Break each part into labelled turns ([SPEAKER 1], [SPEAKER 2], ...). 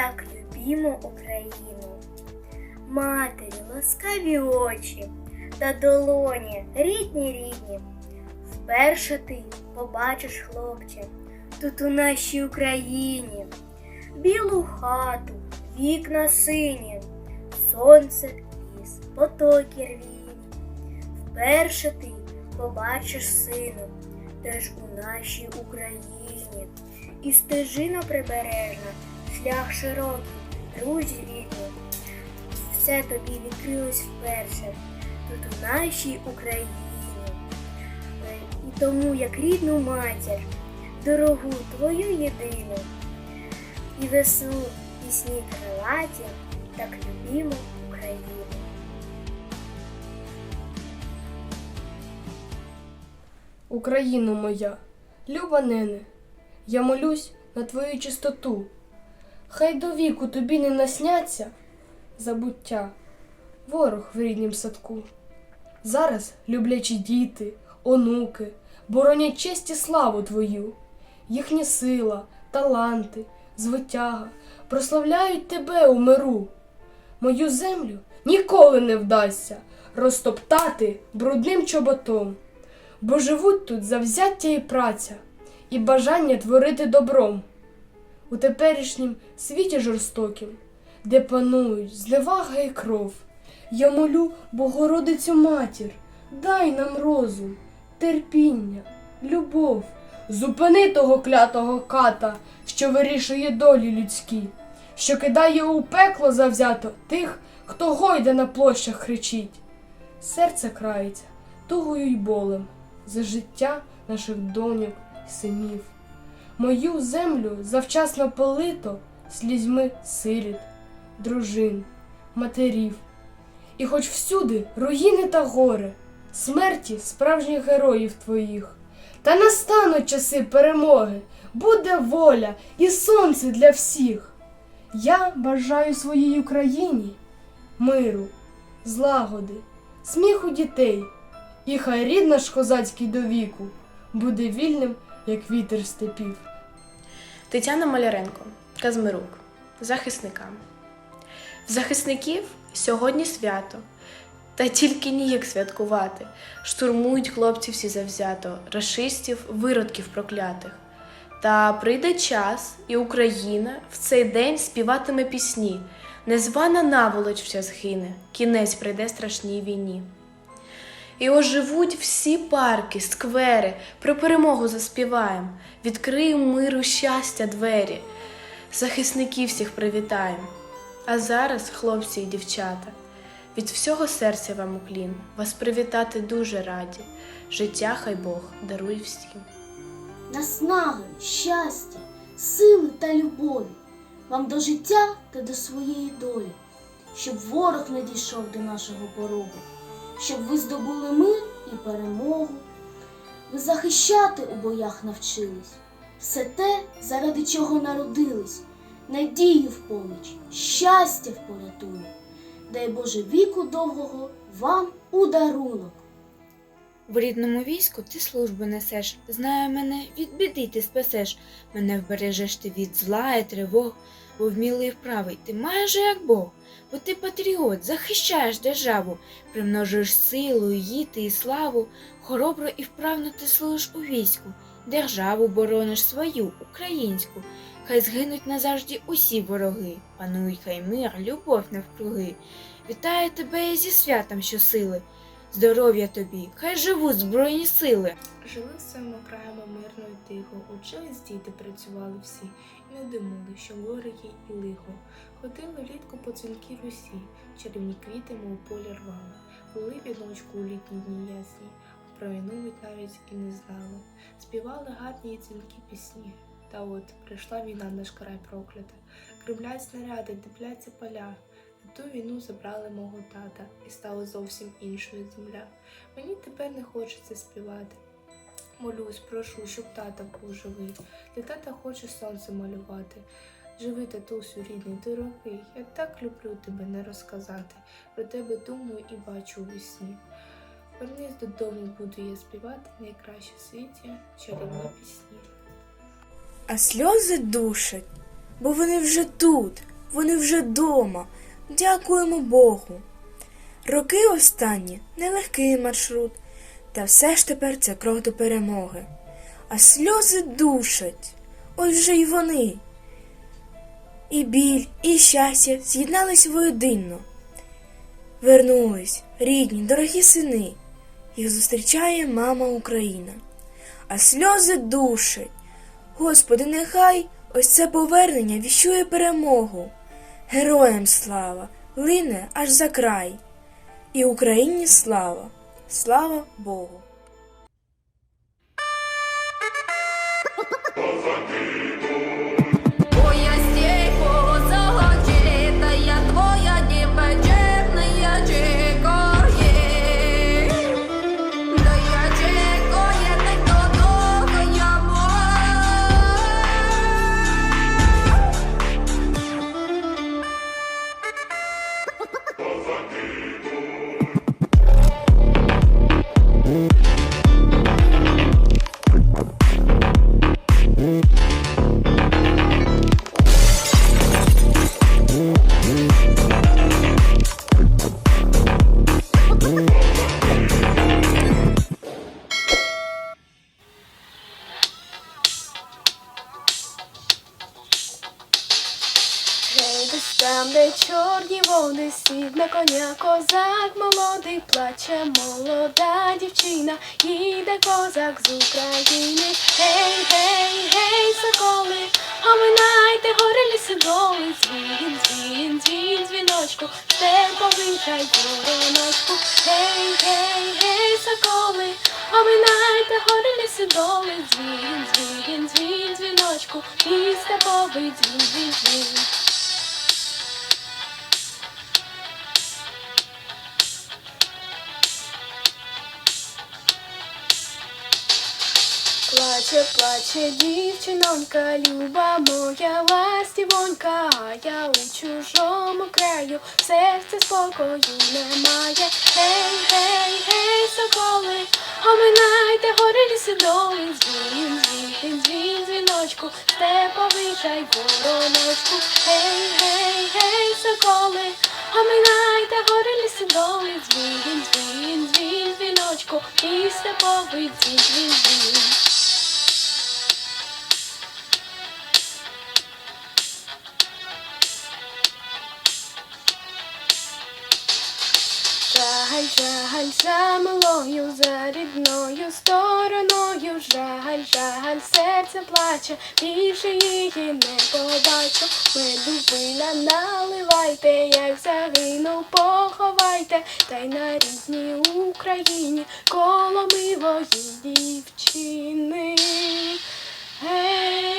[SPEAKER 1] так любімо Україну. Матері, ласкаві очі та долоні, рідні рідні. Вперше ти побачиш, хлопче, тут у нашій Україні білу хату, вікна сині, сонце, ліс, потоки рвіні. Вперше ти побачиш сину, теж у нашій Україні. І стежина прибережна, шлях широкий, друзі рідні. Все тобі відкрилось вперше, тут у нашій Україні. Е, І тому, як рідну матір, дорогу твою єдину, і весну пісні крилаті, так любімо
[SPEAKER 2] Україно моя, люба нене, я молюсь на твою чистоту. Хай до віку тобі не насняться забуття, ворог в ріднім садку. Зараз люблячі діти, онуки, боронять честь і славу твою, їхня сила, таланти, звитяга прославляють тебе у миру. Мою землю ніколи не вдасться розтоптати брудним чоботом бо живуть тут завзяття і праця, і бажання творити добром. У теперішнім світі жорстокім, де панують зневага і кров, я молю Богородицю матір, дай нам розум, терпіння, любов, зупини того клятого ката, що вирішує долі людські, що кидає у пекло завзято тих, хто гойде на площах кричить. Серце крається тугою й болем за життя наших доньок і синів. Мою землю завчасно полито слізьми сиріт, дружин, матерів. І хоч всюди руїни та горе, смерті справжніх героїв твоїх, та настануть часи перемоги, буде воля і сонце для всіх. Я бажаю своїй Україні миру, злагоди, сміху дітей. І хай рід наш козацький до віку буде вільним, як вітер степів.
[SPEAKER 3] Тетяна Маляренко, Казмирук, захисникам. Захисників сьогодні свято, та тільки ніяк святкувати. Штурмують хлопці всі завзято, рашистів, виродків проклятих. Та прийде час, і Україна в цей день співатиме пісні. Незвана наволоч вся згине, кінець прийде страшній війні. І оживуть всі парки, сквери, про перемогу заспіваєм, відкриємо миру щастя двері, захисників всіх привітаєм. А зараз, хлопці і дівчата, від всього серця вам уклін, вас привітати дуже раді. Життя хай Бог дарує всім.
[SPEAKER 4] наснаги, щастя, сили та любові, вам до життя та до своєї долі, щоб ворог не дійшов до нашого порогу, щоб ви здобули мир і перемогу, ви захищати у боях навчились, все те, заради чого народились, надію в поміч, щастя в порятунок. Дай Боже віку довгого вам у дарунок.
[SPEAKER 5] В рідному війську ти службу несеш, знаю мене, від біди ти спасеш, мене вбережеш ти від зла і тривог, бо вмілий вправий ти майже як Бог, бо ти патріот, захищаєш державу, примножуєш силу, їти і славу, хоробро і вправно ти служиш у війську, державу борониш свою, українську, хай згинуть назавжди усі вороги, пануй хай мир, любов навкруги. Вітаю тебе зі святом щосили. Здоров'я тобі, хай живуть збройні сили.
[SPEAKER 6] Жили в своєму краєму мирно і тихо, учились діти, працювали всі, і не думали, що горе є і лихо. Ходили влітку по дзвінки русі, чарівні квіти, мов полі рвали, були віночку у літні дні ясні, про війну ведь навіть і не знали. Співали гарні і дзвінки пісні. Та от прийшла війна наш край проклята. Кремлять снаряди, тепляться поля. Ту війну забрали мого тата, і стала зовсім іншою земля. Мені тепер не хочеться співати. Молюсь, прошу, щоб тата був живий. Для тата хочу сонце малювати. Живи, татусю, рідний, дорогий. Я так люблю тебе не розказати. Про тебе думаю і бачу у вісні. Вернись додому, буду я співати найкраще в світі чарівні пісні.
[SPEAKER 7] А сльози душать, бо вони вже тут, вони вже дома. Дякуємо Богу. Роки останні нелегкий маршрут, та все ж тепер це крок до перемоги. А сльози душать, ось вже й вони. І біль, і щастя з'єднались воєдинно. Вернулись, рідні, дорогі сини, їх зустрічає мама Україна. А сльози душать. Господи, нехай ось це повернення віщує перемогу. Героям слава, лине аж за край. І Україні слава, слава Богу.
[SPEAKER 8] Чорні води, сів на коня козак молодий, плаче молода дівчина, їде козак з України. Гей, гей, гей, соколи, оминайте гори ліси доли, дзвін, дзвін, дзвін, дзвіночку, степовий хай вороночку. Гей, гей, гей, соколи, оминайте гори ліси доли, дзвін, дзвін, дзвін, дзвіночку, і степовий дзвін, дзвін, дзвін. Плаче, плаче дівчинонька, люба моя ластівонька, я у чужому краю, в серці спокою немає. Гей, гей, гей, соколи, оминайте гори ліси доли, дзвін, дзвін, дзвін, дзвіночку, степовий край вороночку. Гей, гей, гей, соколи, оминайте гори ліси доли, дзвін, дзвін, дзвін, дзвіночку, і степовий дзвін, дзвін, дзвін. За милою, за рідною стороною, жаль, жаль, серце плаче, більше її не побачу. Меду вина наливайте, як загинув, поховайте, та й на рідній Україні коло милої дівчини. Гей,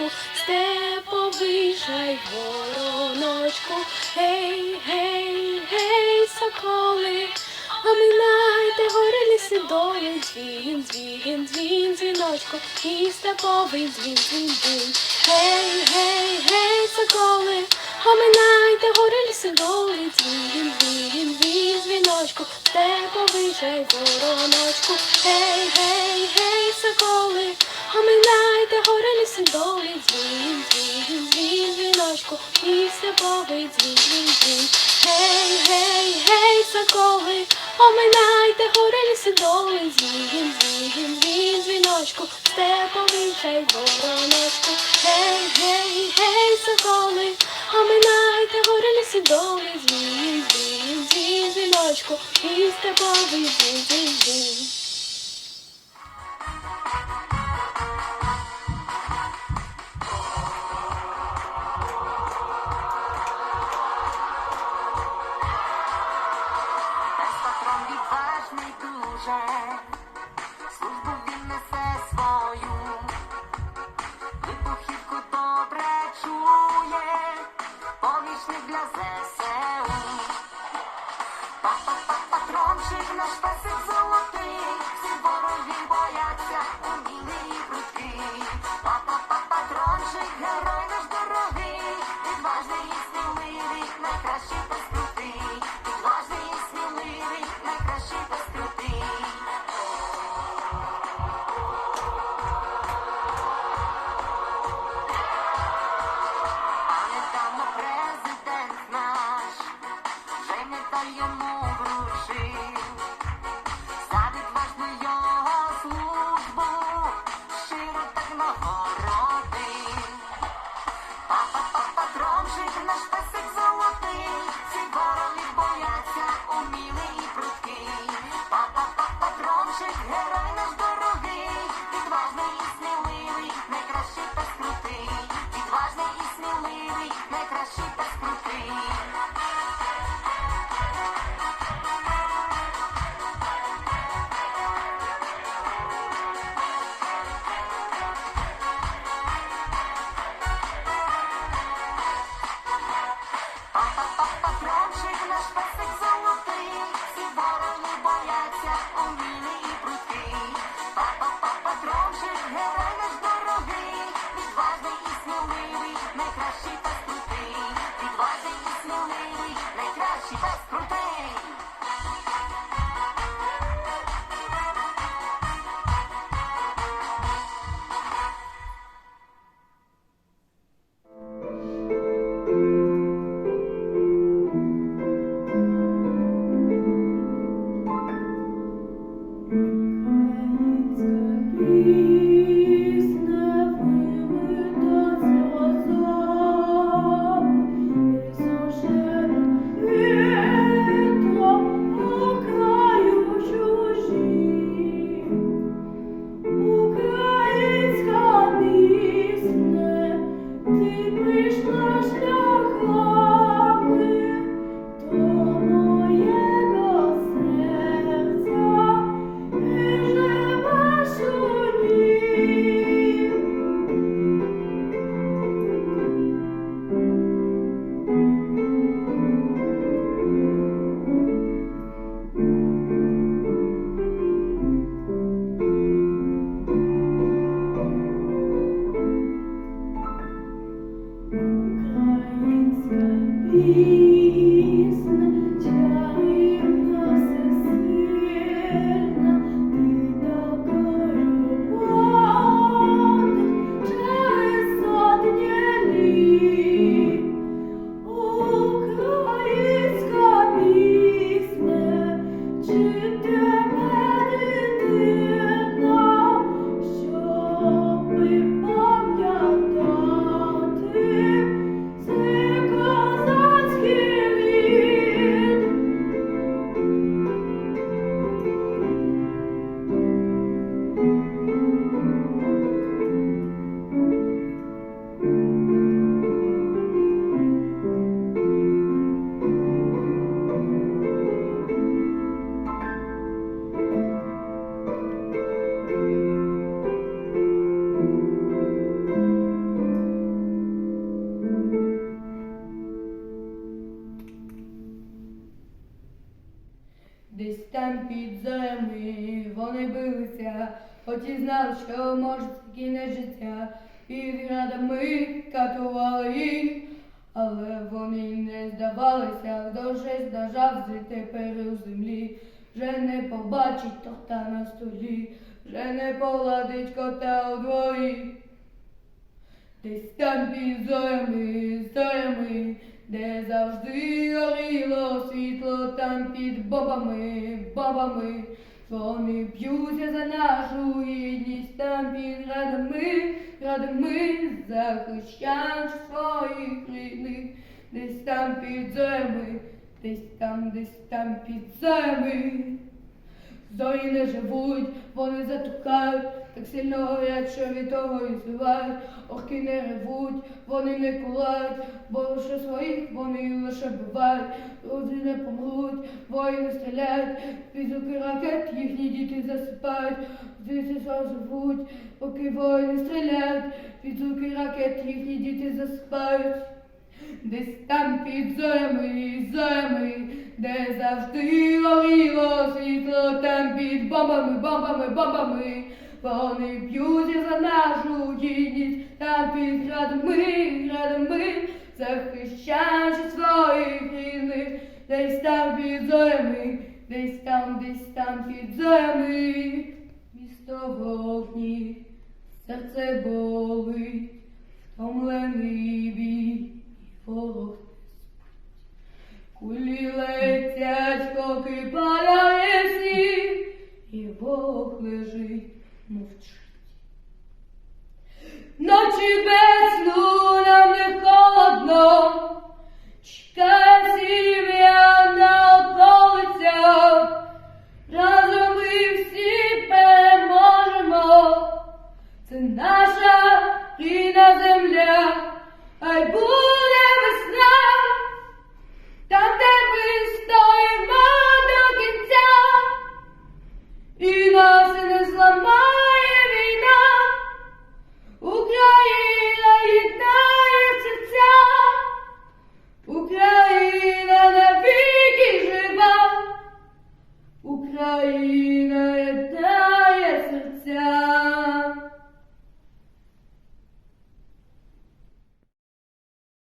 [SPEAKER 8] дзвіночку, степовий вороночку, гей, гей, гей, соколи, оминайте гори ліси доли, дзвін, дзвін, дзвін, дзвіночку, і степовий дзвін, дзвін, дзвін. Гей, гей, гей, соколи, оминайте гори ліси доли, дзвін, дзвін, дзвін, дзвіночку, степовий жай вороночку. Гей, гей, гей, соколи, оминайте гори ліси доли, дзвін, дзвін, дзвін, дзвіночку, і степовий дзвін, дзвін, дзвін. Гей, гей, гей, соколи, оминайте гори ліси доли, дзвін, дзвін, дзвін, дзвіночку, степовий жай вороночку. Гей, гей, гей, соколи, оминайте гори ліси доли, дзвін, дзвін, дзвін, дзвіночку, і степовий дзвін, дзвін, дзвін.
[SPEAKER 9] Градами катували їх, але вони не здавалися, шесть назавжди тепер у землі. Вже не побачить торта на столі, вже не поладить кота у дворі. Десь там під зорями, зорями, де завжди горіло світло, там під бомбами, бомбами. Вони б'ються за нашу гідність, там під градами, градами, захищаючи своїх рідних, десь там під землі, десь там, десь там під зорями. Зорі не живуть, вони затухають, так сильно горять, що від того і зливають. Орки не ревуть, вони не кулають, бо лише своїх вони лише бувають. Люди не помруть, воїни стріляють, під ракет їхні діти засипають. Звідси живуть, поки воїни стріляють, під ракет їхні діти засипають. Десь там під зорями, зорями, де завжди горіло світло, там під бомбами, бомбами, бомбами. Вони б'ються за нашу гідність, там під градами, градами, захищаючи своїх рідних, десь там під зорями, десь там, десь там під зорями. Місто вогні, серце болить, втомлений